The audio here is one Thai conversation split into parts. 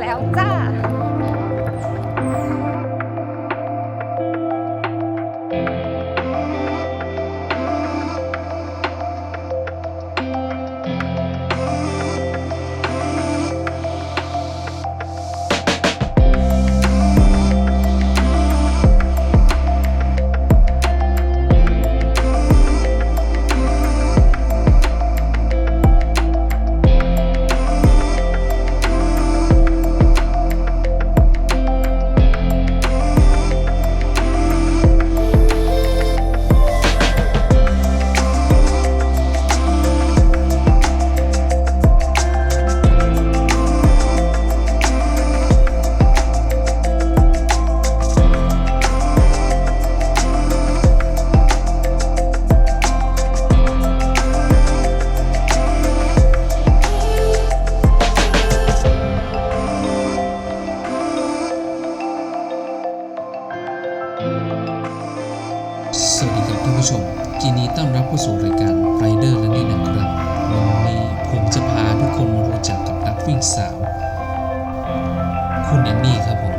แล้วจ้า สาว คุณแอนนี่ครับผม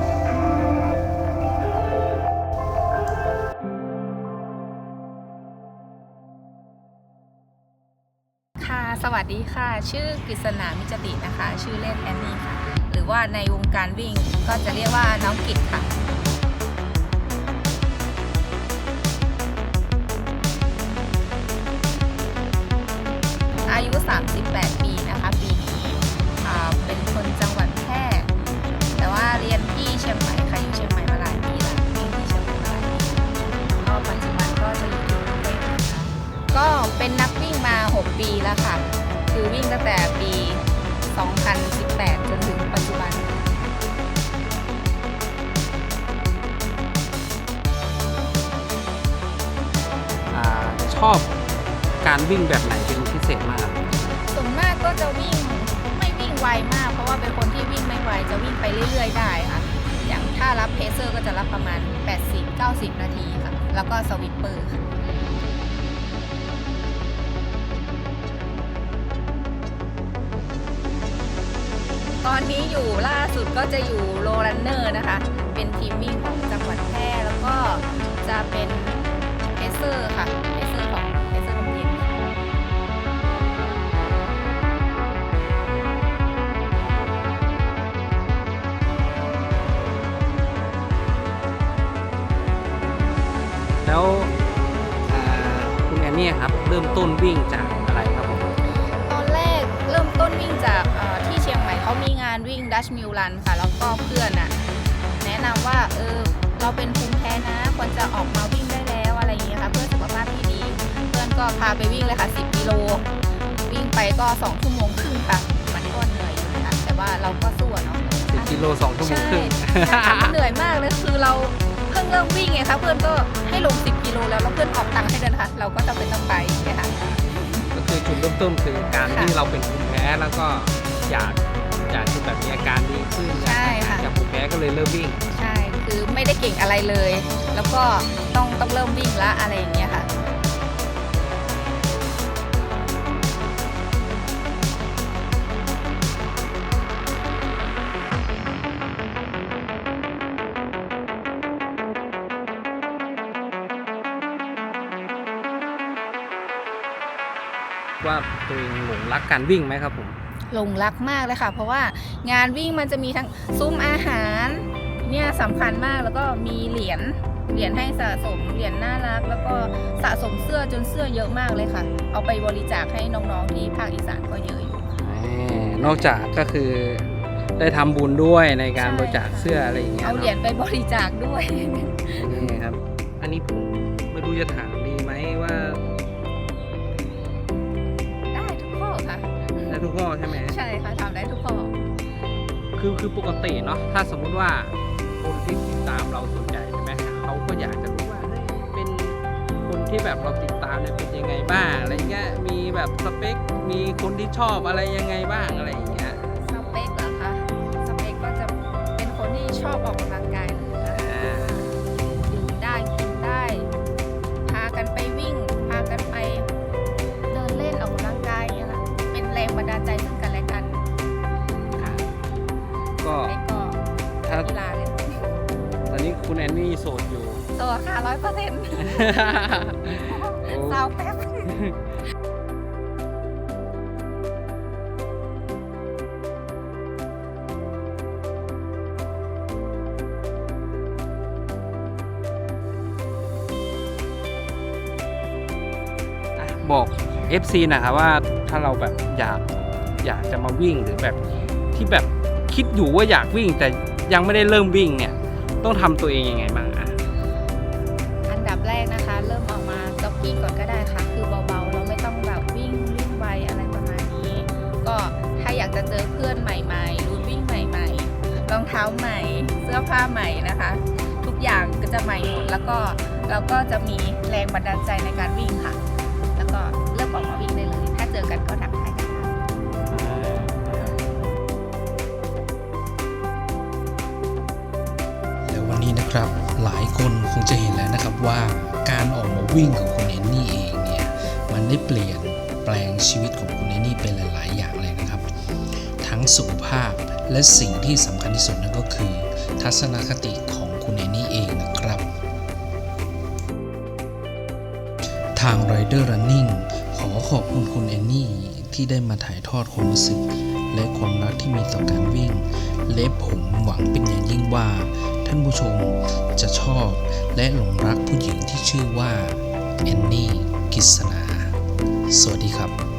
ค่ะ สวัสดีค่ะ ชื่อกฤษณามิจตินะคะ ชื่อเล่นแอนนี่ค่ะ หรือว่าในวงการวิ่งก็จะเรียกว่าน้องกิจค่ะอายุ 38 6 ปีแล้วค่ะ คือวิ่งตั้งแต่ปี 2018 จนถึงปัจจุบันอ่าชอบการวิ่งแบบไหนเป็นพิเศษมากครับส่วนมากก็จะวิ่งไม่วิ่งไวมาก เพราะว่าเป็นคนที่วิ่งไม่ไวจะวิ่งไปเรื่อย ๆ ได้ค่ะ อย่างถ้ารับเพเซอร์ก็จะรับประมาณ 80-90 นาทีค่ะ แล้วก็สวิปเปอร์ค่ะ ตอนนี้อยู่ล่าสุดก็จะอยู่โรลันเนอร์นะคะ เป็นทีมวิ่งของจังหวัดแพร่แล้วก็จะเป็นเพเซอร์ค่ะเพเซอร์ของเพเซอร์นมเย็นแล้วคุณแอนนี่ครับ เริ่มต้นวิ่งจากามีงานวิ่งดัชมิลลันค่ะ แล้วก็เพื่อนอะแนะนำว่าเออเราเป็นภูมิแพ้นะควรจะออกมาวิ่งได้แล้วอะไรอย่างเงี้ยค่ะ เพื่อสุขภาพที่ดี เพื่อนก็พาไปวิ่งเลยค่ะ 10 กิโล วิ่งไปก็2ชั่วโมงครึ่งค่ะ มันก็เหนื่อยอยู่นะคะแต่ว่าเราก็สู้อะเนาะ10กิโล2ชั่วโมงครึ่งใช่ค่ะมันเหนื่อยมากเลยคือเราเพิ่งเริ่มวิ่งไงคะเพื่อนก็ให้ลง 10 กิโลแล้วแล้วเพื่อนออกตังค์ให้เดินค่ะ เราก็จะเป็นต้องไปไงคะก็คือจุดเริ่มต้นคือการค่ะที่เราเป็นภูมิแพ้แล้วก็อยาก อยากจะแบบมีอาการดีขึ้นใช่ค่ะ จากภูมิแพ้ก็เลยเริ่มวิ่ง ใช่ คือไม่ได้เก่งอะไรเลย แล้วก็ต้องต้องเริ่มวิ่งละอะไรอย่างเงี้ยค่ะว่าตัวเองหลงรักการวิ่งไหมครับผม หลงรักมากเลยค่ะ เพราะว่างานวิ่งมันจะมีทั้งซุ้มอาหารเนี่ยสำคัญมากแล้วก็มีเหรียญเหรียญให้สะสมเหรียญน่ารัก แล้วก็สะสมเสื้อจนเสื้อเยอะมากเลยค่ะ เอาไปบริจาคให้น้องๆที่ภาคอีสานก็เยอะอยู่นอกจากก็คือได้ทำบุญด้วยในการบริจาคเสื้ออะไรอย่างเงี้ยเอาเหรียญไปบริจาคด้วยนี่ครับ อันนี้ผมไม่รู้จะถาม กข้อใช่ไหมใช่ค่ะทำได้ทุกข้อคือคือปกติเนาะถ้าสมมุติว่าคนที่ติดตามเราสนใจใช่ไหมเขาก็อยากจะรู้ว่าเฮ้ยเป็นคนที่แบบเราติดตามเนี่ยเป็นยังไงบ้างอะไรเงี้ยมีแบบสเปค มีคนที่ชอบอะไรยังไงบ้างอะไรอย่างเงี้ย ก็ถ้ากีาเลยตอนนี้คุณแอนนี่โสดอยู่ โสดค่ะร้อยเปอร์เซ็นต์สาวแป๊บบอก FC นะครับว่าถ้าเราแบบอยากอยากจะมาวิ่งหรือแบบที่แบบ คิดอยู่ว่าอยากวิ่งแต่ยังไม่ได้เริ่มวิ่งเนี่ย ต้องทำตัวเองยังไงบ้างอะอันดับแรกนะคะ เริ่มออกมาจ็อกกิ้งก่อนก็ได้ค่ะ คือเบาๆ เราไม่ต้องแบบวิ่งวิ่งไวอะไรประมาณนี้ ก็ถ้าอยากจะเจอเพื่อนใหม่ๆรูทวิ่งใหม่ๆ รองเท้าใหม่ เสื้อผ้าใหม่นะคะ ทุกอย่างก็จะใหม่หมดแล้วก็เราก็จะมีแรงบันดาลใจในการวิ่งค่ะ แล้วก็เริ่มออกมาวิ่งได้เลย ถ้าเจอกันก็ทัก ครับหลายคนคงจะเห็นแล้วนะครับว่าการออกมาวิ่งของคุณเอนนี่เองเนี่ยมันได้เปลี่ยนแปลงชีวิตของคุณเอนนี่ไปหลาย ๆ อย่างเลยนะครับ ทั้งสุขภาพและสิ่งที่สำคัญที่สุดนั่นก็คือ ทัศนคติของคุณเอนนี่เองนะครับ ทาง Rider Running ขอขอบคุณคุณแอนนี่ที่ได้มาถ่ายทอดความรู้สึก และความรักที่มีต่อการวิ่ง และผมหวังเป็นอย่างยิ่งว่า ท่านผู้ชมจะชอบและหลงรักผู้หญิงที่ชื่อว่าแอนนี่กิษณาสวัสดีครับ